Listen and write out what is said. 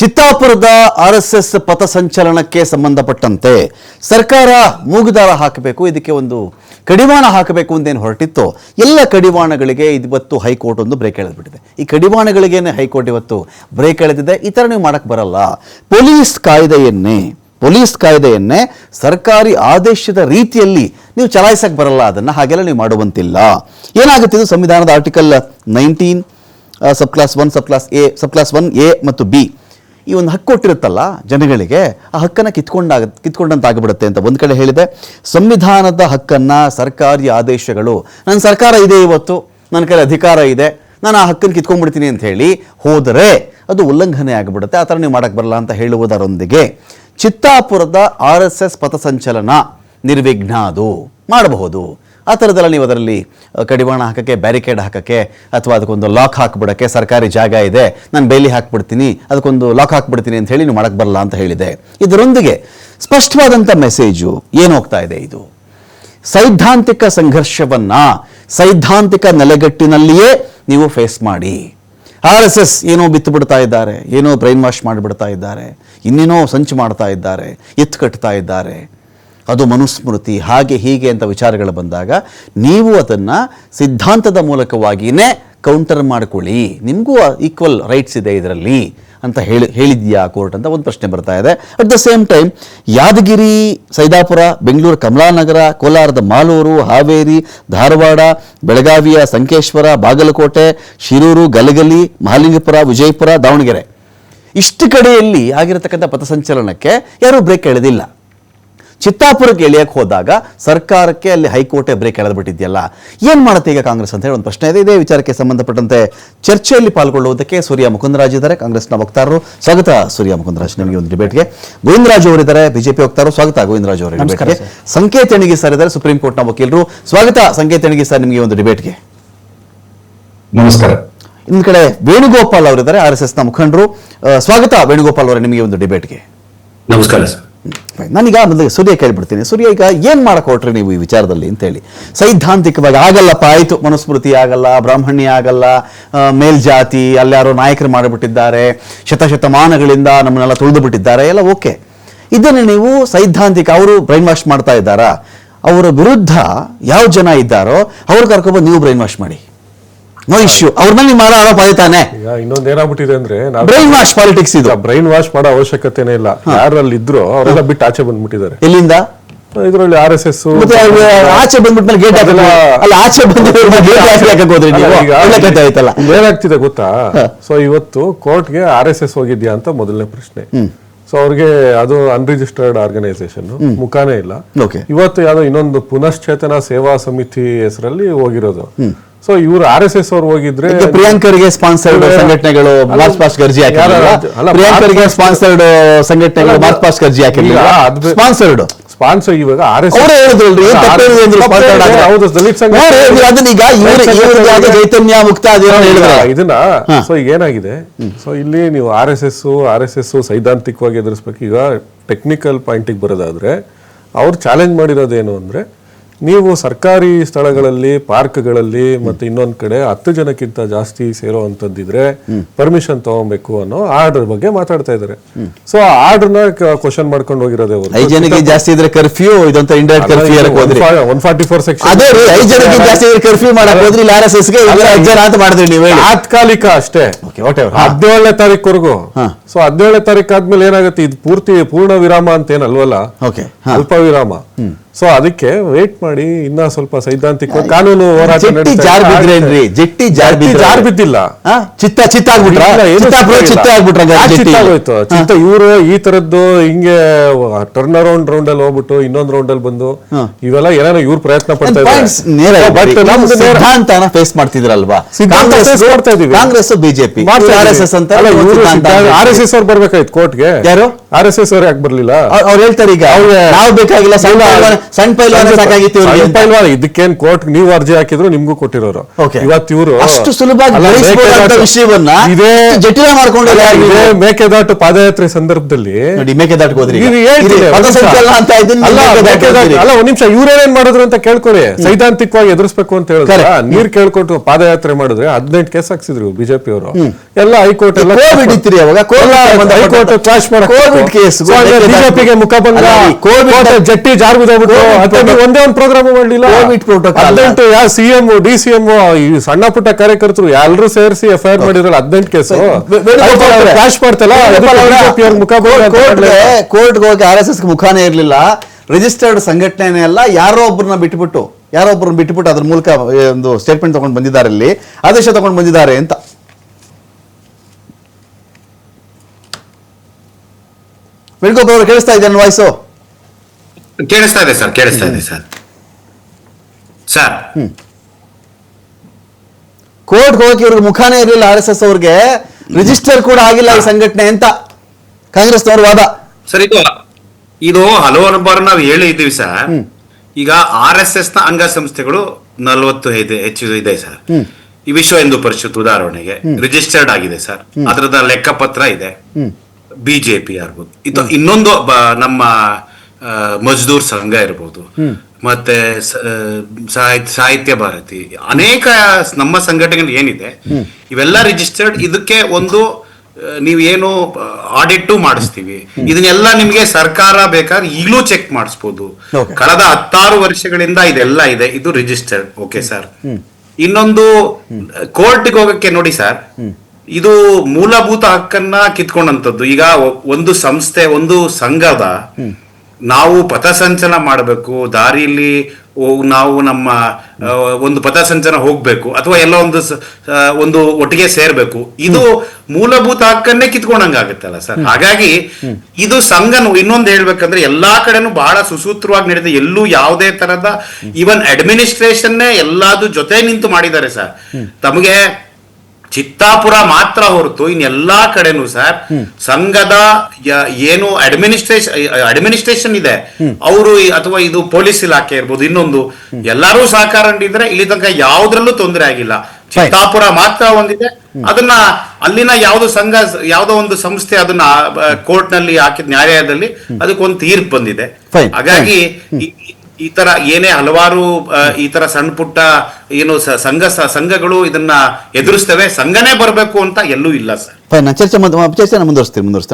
ಚಿತ್ತಾಪುರದ R S S ಪಥಸಂಚಲನಕ್ಕೆ ಸಂಬಂಧಪಟ್ಟಂತೆ ಸರ್ಕಾರ ಮೂಗುದಾರ ಹಾಕಬೇಕು, ಇದಕ್ಕೆ ಒಂದು ಕಡಿವಾಣ ಹಾಕಬೇಕು ಅಂತೇನು ಹೊರಟಿತ್ತು. ಎಲ್ಲ ಕಡಿವಾಣಗಳಿಗೆ ಇವತ್ತು ಹೈಕೋರ್ಟ್ ಒಂದು ಬ್ರೇಕ್ ಎಳೆದ್ಬಿಟ್ಟಿದೆ. ಈ ಕಡಿವಾಣಗಳಿಗೇನೆ ಹೈಕೋರ್ಟ್ ಇವತ್ತು ಬ್ರೇಕ್ ಎಳೆದಿದೆ? ಈ ಥರ ನೀವು ಮಾಡಕ್ಕೆ ಬರಲ್ಲ. ಪೊಲೀಸ್ ಕಾಯ್ದೆಯನ್ನೇ ಪೊಲೀಸ್ ಕಾಯ್ದೆಯನ್ನೇ ಸರ್ಕಾರಿ ಆದೇಶದ ರೀತಿಯಲ್ಲಿ ನೀವು ಚಲಾಯಿಸಕ್ಕೆ ಬರಲ್ಲ, ಅದನ್ನು ಹಾಗೆಲ್ಲ ನೀವು ಮಾಡುವಂತಿಲ್ಲ. ಏನಾಗುತ್ತಿದ್ದು ಸಂವಿಧಾನದ article nineteen sub clause one, sub clause A, sub clause one A ಮತ್ತು ಬಿ. ಈ ಒಂದು ಹಕ್ಕು ಕೊಟ್ಟಿರುತ್ತಲ್ಲ ಜನಗಳಿಗೆ, ಆ ಹಕ್ಕನ್ನು ಕಿತ್ಕೊಂಡಾಗ ಆಗಿಬಿಡುತ್ತೆ ಅಂತ ಒಂದು ಕಡೆ ಹೇಳಿದೆ. ಸಂವಿಧಾನದ ಹಕ್ಕನ್ನು ಸರ್ಕಾರಿ ಆದೇಶಗಳು ನನ್ನ ಸರ್ಕಾರ ಇದೆ ಇವತ್ತು ನನ್ನ ಕಡೆ ಅಧಿಕಾರ ಇದೆ, ನಾನು ಆ ಹಕ್ಕನ್ನು ಕಿತ್ಕೊಂಡ್ಬಿಡ್ತೀನಿ ಅಂತ ಹೇಳಿ ಹೋದರೆ ಅದು ಉಲ್ಲಂಘನೆ ಆಗಿಬಿಡುತ್ತೆ. ಆ ಥರ ನೀವು ಮಾಡೋಕ್ಕೆ ಬರಲ್ಲ ಅಂತ ಹೇಳುವುದರೊಂದಿಗೆ ಚಿತ್ತಾಪುರದ ಆರ್ ಎಸ್ ಎಸ್ ಪಥಸಂಚಲನ ನಿರ್ವಿಘ್ನ ಅದು. ಮಾಡಬಹುದು. ಆ ಥರದ್ದೆಲ್ಲ ನೀವು ಅದರಲ್ಲಿ ಕಡಿವಾಣ ಹಾಕೋಕ್ಕೆ ಬ್ಯಾರಿಕೇಡ್ ಹಾಕೋಕ್ಕೆ, ಅಥವಾ ಅದಕ್ಕೊಂದು ಲಾಕ್ ಹಾಕ್ಬಿಡೋಕ್ಕೆ ಸರ್ಕಾರಿ ಜಾಗ ಇದೆ, ನಾನು ಬೇಲಿ ಹಾಕ್ಬಿಡ್ತೀನಿ, ಅದಕ್ಕೊಂದು ಲಾಕ್ ಹಾಕ್ಬಿಡ್ತೀನಿ ಅಂತ ಹೇಳಿ ನೀವು ಮಾಡಕ್ಕೆ ಬರಲ್ಲ ಅಂತ ಹೇಳಿದೆ. ಇದರೊಂದಿಗೆ ಸ್ಪಷ್ಟವಾದಂಥ ಮೆಸೇಜು ಏನು ಹೋಗ್ತಾ ಇದೆ ಇದು? ಸೈದ್ಧಾಂತಿಕ ಸಂಘರ್ಷವನ್ನು ಸೈದ್ಧಾಂತಿಕ ನೆಲೆಗಟ್ಟಿನಲ್ಲಿಯೇ ನೀವು ಫೇಸ್ ಮಾಡಿ. ಆರ್ ಎಸ್ ಎಸ್ ಏನೋ ಬಿತ್ತು ಬಿಡ್ತಾ ಇದ್ದಾರೆ, ಏನೋ ಬ್ರೈನ್ ವಾಶ್ ಮಾಡಿಬಿಡ್ತಾ ಇದ್ದಾರೆ, ಇನ್ನೇನೋ ಸಂಚು ಮಾಡ್ತಾ ಇದ್ದಾರೆ, ಎತ್ತು ಕಟ್ತಾ ಇದ್ದಾರೆ ಅದು ಮನುಸ್ಮೃತಿ, ಹಾಗೆ ಹೀಗೆ ಅಂತ ವಿಚಾರಗಳು ಬಂದಾಗ ನೀವು ಅದನ್ನು ಸಿದ್ಧಾಂತದ ಮೂಲಕವಾಗಿಯೇ ಕೌಂಟರ್ ಮಾಡ್ಕೊಳ್ಳಿ. ನಿಮಗೂ ಈಕ್ವಲ್ ರೈಟ್ಸ್ ಇದೆ ಇದರಲ್ಲಿ ಅಂತ ಹೇಳಿ, ಹೇಳಿದ್ಯಾ ಕೋರ್ಟ್ ಅಂತ ಒಂದು ಪ್ರಶ್ನೆ ಬರ್ತಾ ಇದೆ. At the same time Yadagiri, Saidapur, Bengaluru, Kamalanagar, ಕೋಲಾರದ ಮಾಲೂರು, ಹಾವೇರಿ, ಧಾರವಾಡ, ಬೆಳಗಾವಿಯ ಸಂಕೇಶ್ವರ, ಬಾಗಲಕೋಟೆ, ಶಿರೂರು, ಗಲಗಲಿ, ಮಹಾಲಿಂಗಪುರ, ವಿಜಯಪುರ, ದಾವಣಗೆರೆ. ಇಷ್ಟು ಕಡೆಯಲ್ಲಿ ಆಗಿರತಕ್ಕಂಥ ಪಥಸಂಚಲನಕ್ಕೆ ಯಾರೂ ಬ್ರೇಕ್ ಎಳೆದಿಲ್ಲ. ಚಿತ್ತಾಪುರಕ್ಕೆ ಎಳೆಯಕ್ಕೆ ಹೋದಾಗ ಸರ್ಕಾರಕ್ಕೆ ಅಲ್ಲಿ ಹೈಕೋರ್ಟೆ ಬ್ರೇಕ್ ಎಳೆದ್ಬಿಟ್ಟಿದೆಯಲ್ಲ ಏನು ಮಾಡುತ್ತೆ ಈಗ ಕಾಂಗ್ರೆಸ್ ಅಂತ ಹೇಳಿ ಒಂದು ಪ್ರಶ್ನೆ ಇದೆ. ಇದೇ ವಿಚಾರಕ್ಕೆ ಸಂಬಂಧಪಟ್ಟಂತೆ ಚರ್ಚೆಯಲ್ಲಿ ಪಾಲ್ಗೊಳ್ಳುವುದಕ್ಕೆ ಸೂರ್ಯ ಮುಕುಂದರಾಜ್ ಇದ್ದಾರೆ. ಕಾಂಗ್ರೆಸ್ನ ವಕ್ತಾರರು ಸ್ವಾಗತ ಸೂರ್ಯ ಮುಕುಂದರಾಜ್ ನಿಮಗೆ ಒಂದು ಡಿಬೇಟ್ಗೆ ಗೋವಿಂದರಾಜ್ ಅವರಿದ್ದಾರೆ ಬಿಜೆಪಿ ವಕ್ತಾರರು ಸ್ವಾಗತ ಗೋವಿಂದರಾಜ್ ಅವರ ಡಿಬೇಟ್ಗೆ ಸಂಕೇತ್ ಎಣಿಗೆ ಸರ್ ಇದ್ದಾರೆ ಸುಪ್ರೀಂ ಕೋರ್ಟ್ನ ವಕೀಲರು. ಸ್ವಾಗತ ಸಂಕೇತ್ ಎಣಗಿ ಸರ್ ನಿಮಗೆ ಒಂದು ಡಿಬೇಟ್ಗೆ ನಮಸ್ಕಾರ. ಇನ್ನೊಂದು ಕಡೆ ವೇಣುಗೋಪಾಲ್ ಅವರಿದ್ದಾರೆ ಆರ್ ಎಸ್ ಎಸ್ನ ಮುಖಂಡರು. ಸ್ವಾಗತ ವೇಣುಗೋಪಾಲ್ ಅವರೇ ನಿಮಗೆ ಒಂದು ಡಿಬೇಟ್ಗೆ ನಮಸ್ಕಾರ ಸರ್. ನಾನೀಗ ಮೊದಲಿಗೆ ಸೂರ್ಯ ಕೇಳ್ಬಿಡ್ತೀನಿ. ಸೂರ್ಯ ಈಗ ಏನು ಮಾಡಕ್ಕೆ ಹೊರಟ್ರಿ ನೀವು ಈ ವಿಚಾರದಲ್ಲಿ ಅಂತೇಳಿ. ಸೈದ್ಧಾಂತಿಕವಾಗಿ ಆಗಲ್ಲಪ್ಪ, ಆಯಿತು, ಮನುಸ್ಮೃತಿ ಆಗಲ್ಲ ಬ್ರಾಹ್ಮಣ್ಯ ಆಗಲ್ಲ ಮೇಲ್ಜಾತಿ, ಅಲ್ಲಾರೋ ನಾಯಕರು ಮಾಡಿಬಿಟ್ಟಿದ್ದಾರೆ, ಶತಶತಮಾನಗಳಿಂದ ನಮ್ಮನ್ನೆಲ್ಲ ತುಳಿದು ಬಿಟ್ಟಿದ್ದಾರೆ ಎಲ್ಲ ಓಕೆ. ಇದನ್ನು ನೀವು ಸೈದ್ಧಾಂತಿಕ, ಅವರು ಬ್ರೈನ್ ವಾಶ್ ಮಾಡ್ತಾ ಇದ್ದಾರಾ? ಅವರ ವಿರುದ್ಧ ಯಾವ ಜನ ಇದ್ದಾರೋ, ಅವ್ರು ಕರ್ಕೊಬಂದು ನೀವು ಬ್ರೈನ್ ವಾಶ್ ಮಾಡಿ. ನೋ ಇಶ್ಯೂ ಅವ್ರ ಮೇಲೆ ಮಾಡೋ ಆರೋಪ ಆಯ್ತಾನೆ ಈಗ ಇನ್ನೊಂದ್ ಏನಾಗ್ಬಿಟ್ಟಿದೆ ಅಂದ್ರೆ ಬ್ರೈನ್ ವಾಶ್ ಪಾಲಿಟಿಕ್ಸ್ ಇದು. ಬ್ರೈನ್ ವಾಶ್ ಮಾಡೋ ಅವಶ್ಯಕತೆನೇ ಇಲ್ಲ. ಯಾರಲ್ಲಿ ಇದ್ರು ಅವರೆಲ್ಲ ಬಿಟ್ಟು ಆಚೆ ಬಂದ್ಬಿಟ್ಟಿದ್ದಾರೆ. ಎಲ್ಲಿಂದ? ಇದ್ರಲ್ಲಿ ಆರ್ ಎಸ್ ಎಸ್ ಮತ್ತೆ ಅವ್ರು ಆಚೆ ಬಂದ್ಬಿಟ್ಮೇಲೆ ಗೇಟ್ ಹಾಕಲ್ಲ ಅಲ್ಲ ಆಚೆ ಬಂದ ಗೇಟ್ ಹಾಕಕ್ಕೆ ಹೋದ್ರಿ ನೀವು? ಒಳ್ಳೆ ಕಥೆ ಆಯ್ತಲ್ಲ. ಏನಾಗ್ತಿದೆ ಗೊತ್ತಾ? ಸೊ ಇವತ್ತು ಕೋರ್ಟ್ಗೆ ಆರ್ ಎಸ್ ಎಸ್ ಹೋಗಿದ್ಯಾ ಅಂತ ಮೊದಲನೇ ಪ್ರಶ್ನೆ. ಸೊ ಅವ್ರಿಗೆ ಅದು ಅನ್ರಿಜಿಸ್ಟರ್ಡ್ ಆರ್ಗನೈಸೇಷನ್ ಮುಖಾನೇ ಇಲ್ಲ. Okay. ಇವತ್ತು ಯಾವ್ದೋ ಇನ್ನೊಂದು ಪುನಶ್ಚೇತನ ಸೇವಾ ಸಮಿತಿ ಹೆಸರಲ್ಲಿ ಹೋಗಿರೋದು. ಸೊ ಇವರು ಆರ್ ಎಸ್ ಎಸ್ ಅವ್ರು ಹೋಗಿದ್ರೆ ಪ್ರಿಯಾಂಕರಿಗೆ ಸ್ಪಾನ್ಸರ್ಡ್ ಸಂಘಟನೆಗಳು ಮಾರ್ಚ್ ಪಾಸ್ಟ್ ಗರ್ಜಿ ಹಾಕಿರಲಿಲ್ಲ. ಪ್ರಿಯಾಂಕರ್ಗೆ ಸ್ಪಾನ್ಸರ್ಡ್ ಸಂಘಟನೆಗಳು ಮಾರ್ಚ್ ಪಾಸ್ಟ್ ಗರ್ಜಿ ಹಾಕಿರಲಿಲ್ಲ. ಸ್ಪಾನ್ಸರ್ಡ್ ಸ್ಪಾನ್ಸರ್ ಇವಾಗ ಆರ್ ಎಸ್ ಅವರೇ ಹೇಳಿದ್ರಲ್ರಿ ಆದ್ರೆ. ಹೌದು ದಲಿತ ಸಂಘ ಅವ್ರು ಅದನ್ನ ಈಗ ಇವ್ರು- ಇವ್ರದ್ದು ಚೈತನ್ಯ ಮುಕ್ತ ಹೇಳಿದ್ರೆ. ಇದನ್ನ. ಸೊ ಈಗ ಏನಾಗಿದೆ? ಸೊ ಇಲ್ಲಿ ನೀವು R S S R S S ಸೈದ್ಧಾಂತಿಕವಾಗಿ ಎದುರಿಸ್ಬೇಕು. ಈಗ ಟೆಕ್ನಿಕಲ್ ಪಾಯಿಂಟಿಗೆ ಬರೋದಾದ್ರೆ ಅವ್ರು ಚಾಲೆಂಜ್ ಮಾಡಿರೋದೇನು ಅಂದ್ರೆ ನೀವು ಸರ್ಕಾರಿ ಸ್ಥಳಗಳಲ್ಲಿ ಪಾರ್ಕ್ಗಳಲ್ಲಿ ಮತ್ತೆ ಇನ್ನೊಂದ್ ಕಡೆ ಹತ್ತು ಜನಕ್ಕಿಂತ ಜಾಸ್ತಿ ಸೇರೋ ಅಂತದ್ದಿದ್ರೆ ಪರ್ಮಿಷನ್ ತಗೊಬೇಕು ಅನ್ನೋ ಆರ್ಡರ್ ಬಗ್ಗೆ ಮಾತಾಡ್ತಾ ಇದಾರೆ ಸೊ ಆರ್ಡರ್ನ ಕ್ವಶನ್ ಮಾಡ್ಕೊಂಡು ಹೋಗಿರೋದೇ ಅವರು. ಐದು ಜನಕ್ಕೆ ಜಾಸ್ತಿ ಇದ್ರೆ ಕರ್ಫ್ಯೂ ಇದಂತ ಇಂಡೈರೆಕ್ಟ್ ಕರ್ಫ್ಯೂ ಇರಕ್ ಹೋದ್ರಿ. ಒನ್ ಫಾರ್ಟಿ ಫೋರ್ ಸೆಕ್ಷನ್ ಅದೇ ರೀ ಐದು ಜನಕ್ಕೆ ಜಾಸ್ತಿ ಇದ್ರೆ ಕರ್ಫ್ಯೂ ಮಾಡಕ್ ಹೋದ್ರಿ ಇಲ್ಲ ಆರ್ ಎಸ್ ಎಸ್ಗೆ ಐದು ಜನ ಅಂತ ಮಾಡಿದ್ರಿ ನೀವು ಹೇಳಿ. ತಾತ್ಕಾಲಿಕ ಅಷ್ಟೇ. ಹದಿನೇಳನೇ ತಾರೀಕುವರೆಗೂ. ಸೊ ಹದಿನೇಳನೇ ತಾರೀಕು ಆದ್ಮೇಲೆ ಏನಾಗುತ್ತೆ? ಇದು ಪೂರ್ತಿ ಪೂರ್ಣ ವಿರಾಮ ಅಂತ ಏನಲ್ವಲ್ಲ? ಅಲ್ಪ ವಿರಾಮ ಸೊ ಅದಕ್ಕೆ ವೇಟ್ ಮಾಡಿ ಇನ್ನ ಸ್ವಲ್ಪ ಸೈದ್ಧಾಂತಿಕ ಕಾನೂನು ಹೋರಾಟ ಜಟ್ಟಿ ಜಾರ್ ಬಿದ್ರೇನ್ರಿ ಜಟ್ಟಿ ಜಾರ್ ಬಿದ್ದ ಜಾರ್ ಬಿದ್ದಿಲ್ಲ? ಚಿತ್ತ ಚಿತ್ತ ಆಗ್ಬಿಟ್ರ? ಏನೂ. ಚಿತ್ತ ಆಗ್ಬಿಟ್ರ ಯಾಕ್ ಜಟ್ಟಿ? ಚಿತ್ತ ಇವರು ಈ ತರದ್ದು ಹಿಂಗೆ ಟರ್ನ್ ಅರೌಂಡ್ ರೌಂಡ್ ಅಲ್ಲಿ ಹೋಗ್ಬಿಟ್ಟು ಇನ್ನೊಂದ್ ರೌಂಡ್ ಅಲ್ಲಿ ಬಂದು ಇವೆಲ್ಲ ಏನಾರ ಇವ್ರು ಪ್ರಯತ್ನ ಪಡ್ತಾ ಇದ್ದಾರೆ. Face ಮಾಡ್ತಿದ್ರಲ್ವಾ? Congress BJP R S S ಅಂತ ಆರ್ ಎಸ್ ಎಸ್ ಅವ್ರು ಬರ್ಬೇಕಾಯ್ತು ಕೋರ್ಟ್ಗೆ ಯಾರು? ಆರ್ ಎಸ್ ಎಸ್ ಅವ್ರು ಯಾಕೆ ಬರ್ಲಿಲ್ಲ? ಅವ್ರು ಹೇಳ್ತಾರೆ ಈಗ. ನಾವು ಬೇಕಾಗಿಲ್ಲ ಸಣ್ಣ ಪೈಲ್ವಾನ ಸಾಕಾಗಿತ್ತು ಇವ್ರಿಗೆ ಅಂತ. ಪೈಲ್ವಾನ ಇದಕ್ಕೇನ್ ಕೋರ್ಟ್ ನೀವು ಅರ್ಜಿ ಹಾಕಿದ್ರು ನಿಮ್ಗೂ ಕೊಟ್ಟಿರೋರು Okay. ಇವತ್ತು ಇವರು ಅಷ್ಟು ಸುಲಭವಾಗಿ ಬೆಳೆಸ್ಬೋದಾದ ವಿಷಯವನ್ನ ಇದೇ ಜಟಿಲ ಮಾಡ್ಕೊಂಡಿದ್ದಾರೆ ಇದೇ ನೀವು. ಮೇಕೆದಾಟು ಪಾದಯಾತ್ರೆ ಸಂದರ್ಭದಲ್ಲಿ ನೋಡಿ ಮೇಕೆದಾಟಿಗೆ ಹೋದ್ರಿ ಈಗ. ಇದು. ಪಥಸಂಚಲನ ಅಂತ ಇದನ್ನ ಅಲ್ಲ, ಮೇಕೆದಾಟಿಗೆ ಮೇಕೆದಾಟು- ಅಲ್ಲ ಒಂದ್ ನಿಮಿಷ ಇವ್ರೇನೇನ್ ಮಾಡಿದ್ರು ಅಂತ ಕೇಳ್ಕೊರಿ ಸೈದ್ಧಾಂತಿಕವಾಗಿ ಎದುರಿಸಬೇಕು ಅಂತ ಹೇಳಿದ್ರೆ Correct. ನೀರ್ ಕೇಳ್ಕೊಟ್ಟು ಪಾದಯಾತ್ರೆ ಮಾಡಿದ್ರೆ ಹದಿನೆಂಟು ಕೇಸ್ ಹಾಕ್ಸಿದ್ರು ಬಿಜೆಪಿ ಅವರು ಎಲ್ಲ ಹೈಕೋರ್ಟ್ ಎಲ್ಲ ಕೋವಿಡ್ ಇತ್ತಿರಿ ಅವಾಗ Covid high court clash Covid case ಬಿಜೆಪಿಗೆ ಮುಖಭಂಗ ಕೋರ್ಟ್ ಜಟ್ಟಿ ಜಾರ್ ಒಂದೇ ಒಂದು ಪ್ರೋಗ್ರಾಮ್ ಮಾಡಲಿಲ್ಲ. ಹದಿನೆಂಟು ಯಾವ ಸಿಎಂ ಡಿ ಸಿಎಂ ಈ ಸಣ್ಣ ಪುಟ್ಟ ಕಾರ್ಯಕರ್ತರು ಎಲ್ಲರೂ ಸೇರಿಸಿ ಎಫ್ ಐ ಆರ್ ಮಾಡಿದ್ರಲ್ಲ ಹದಿನೆಂಟು ಕೇಸು ಕ್ಯಾಶ್ ಮಾಡ್ತಲ್ಲ ಕೋರ್ಟ್ ಕೋರ್ಟ್ಗೆ ಹೋಗಿ ಆರ್ ಎಸ್ ಎಸ್ ಮುಖಾನೇ ಇರಲಿಲ್ಲ. ರಿಜಿಸ್ಟರ್ಡ್ ಸಂಘಟನೆ ಅಲ್ಲ ಯಾರೋ ಒಬ್ಬರನ್ನ ಬಿಟ್ಬಿಟ್ಟು ಯಾರೋ ಒಬ್ಬರನ್ನ ಬಿಟ್ಬಿಟ್ಟು ಅದ್ರ ಮೂಲಕ ಒಂದು ಸ್ಟೇಟ್ಮೆಂಟ್ ತಗೊಂಡು ಬಂದಿದ್ದಾರೆ ಇಲ್ಲಿ. ಆದೇಶ ತಗೊಂಡು ಬಂದಿದ್ದಾರೆ ಅಂತ. ವೇಣುಗೋಪಾಲ್ ಅವರು ಕೇಳಿಸ್ತಾ ಇದೆಯಾ ವಾಯ್ಸು ಕೇಳಿಸ್ತಾ ಇದೆ ಸರ್ ಕೇಳಿಸ್ತಾ ಇದೆ ಸರ್. ಸರ್. ಕೋರ್ಟ್ ಹೋಗಕ್ಕೆ ಇವ್ರಿಗೆ ಮುಖಾನೇ ಇರಲಿಲ್ಲ ಆರ್ ಎಸ್ ಎಸ್ ಅವ್ರಿಗೆ. ರಿಜಿಸ್ಟರ್ ಕೂಡ ಆಗಿಲ್ಲ ಈ ಸಂಘಟನೆ ಅಂತ ಕಾಂಗ್ರೆಸ್ನವ್ರ ವಾದ. ಸರ್ ಇದು ಇದು ಹಲವಾರು ಬಾರ ನಾವು ಹೇಳಿದ್ದೀವಿ ಸರ್. ಈಗ ಆರ್ ಎಸ್ ಎಸ್ನ ಅಂಗ ಸಂಸ್ಥೆಗಳು ನಲವತ್ತು ಇದೆ ಹೆಚ್ಚು ಇದೆ ಸರ್. ಈ ವಿಶ್ವ ಹಿಂದೂ ಪರಿಷತ್ ಉದಾಹರಣೆಗೆ ರಿಜಿಸ್ಟರ್ಡ್ ಆಗಿದೆ ಸರ್. ಅದರದ ಲೆಕ್ಕಪತ್ರ ಇದೆ. ಬಿಜೆಪಿ ಆಗ್ಬೋದು. ಇದು ಇನ್ನೊಂದು ನಮ್ಮ ಮಜ್ದೂರ್ ಸಂಘ ಇರ್ಬೋದು. ಮತ್ತೆ ಸಾಹಿತ್ಯ ಸಾಹಿತ್ಯ ಭಾರತಿ. ಅನೇಕ ನಮ್ಮ ಸಂಘಟನೆಗಳು ಏನಿದೆ ಇವೆಲ್ಲ ರಿಜಿಸ್ಟರ್ಡ್ ಇದಕ್ಕೆ ಒಂದು ನೀವು ಏನು ಆಡಿಟ್ ಮಾಡಿಸ್ತೀವಿ. ಇದನ್ನೆಲ್ಲ ನಿಮಗೆ ಸರ್ಕಾರ ಬೇಕಾದ್ರೆ ಈಗಲೂ ಚೆಕ್ ಮಾಡಿಸ್ಬೋದು. ಕಳೆದ ಹತ್ತಾರು ವರ್ಷಗಳಿಂದ ಇದೆಲ್ಲ ಇದೆ. ಇದು ರಿಜಿಸ್ಟರ್ಡ್ ಓಕೆ ಸರ್. ಇನ್ನೊಂದು ಕೋರ್ಟ್ಗೆ ಹೋಗಕ್ಕೆ ನೋಡಿ ಸರ್. ಇದು ಮೂಲಭೂತ ಹಕ್ಕನ್ನ ಕಿತ್ಕೊಂಡಂತದ್ದು ಈಗ ಒಂದು ಸಂಸ್ಥೆ ಒಂದು ಸಂಘದ ನಾವು ಪಥಸಂಚಲನ ಮಾಡಬೇಕು ದಾರಿಯಲ್ಲಿ ನಾವು ನಮ್ಮ ಒಂದು ಪಥಸಂಚಲನ ಹೋಗ್ಬೇಕು ಅಥವಾ ಎಲ್ಲ ಒಂದು ಒಂದು ಒಟ್ಟಿಗೆ ಸೇರ್ಬೇಕು. ಇದು ಮೂಲಭೂತ ಹಕ್ಕನ್ನೇ ಕಿತ್ಕೊಂಡಂಗಾಗುತ್ತಲ್ಲ ಸರ್. ಹಾಗಾಗಿ ಇದು ಸಂಘನು ಇನ್ನೊಂದು ಹೇಳ್ಬೇಕಂದ್ರೆ ಎಲ್ಲಾ ಕಡೆನೂ ಬಹಳ ಸುಸೂತ್ರವಾಗಿ ನಡೆದಿದೆ ಎಲ್ಲೂ ಯಾವುದೇ ತರದ ಈವನ್ ಅಡ್ಮಿನಿಸ್ಟ್ರೇಷನ್ನೇ ಎಲ್ಲಾದು ಜೊತೆ ನಿಂತು ಮಾಡಿದ್ದಾರೆ ಸರ್. ತಮಗೆ ಚಿತ್ತಾಪುರ ಮಾತ್ರ ಹೊರತು ಇನ್ ಎಲ್ಲಾ ಕಡೆನೂ ಸರ್ ಸಂಘದ ಏನು ಅಡ್ಮಿನಿಸ್ಟ್ರೇಷನ್ ಅಡ್ಮಿನಿಸ್ಟ್ರೇಷನ್ ಇದೆ. ಅವರು ಅಥವಾ ಇದು ಪೊಲೀಸ್ ಇಲಾಖೆ ಇರ್ಬೋದು ಇನ್ನೊಂದು. ಎಲ್ಲರೂ ಸಹಕಾರ ನೀಡಿದ್ರೆ ಇಲ್ಲಿ ತನಕ ಯಾವ್ದ್ರಲ್ಲೂ ತೊಂದರೆ ಆಗಿಲ್ಲ. ಚಿತ್ತಾಪುರ ಮಾತ್ರ ಒಂದಿದೆ. ಅದನ್ನ ಅಲ್ಲಿನ ಯಾವ್ದು ಸಂಘ ಯಾವ್ದೋ ಒಂದು ಸಂಸ್ಥೆ ಅದನ್ನ ಕೋರ್ಟ್ನಲ್ಲಿ ಹಾಕಿದ ನ್ಯಾಯಾಲಯದಲ್ಲಿ ಅದಕ್ಕೊಂದು ತೀರ್ಪು ಬಂದಿದೆ. ಹಾಗಾಗಿ ಈ- ತರ ಏನೇ ಹಲವಾರು ಈ ತರ ಸಣ್ಣ ಪುಟ್ಟ, ಏನು ಸಂಘ ಸಂಘಗಳು ಇದನ್ನ ಎದುರಿಸ್ತವೆ. ಸಂಘನೇ ಬರಬೇಕು ಅಂತ ಎಲ್ಲೂ ಇಲ್ಲ, ಸರ್. ಚರ್ಚೆ ಮುಂದುವರಿಸ್ತೀನಿ.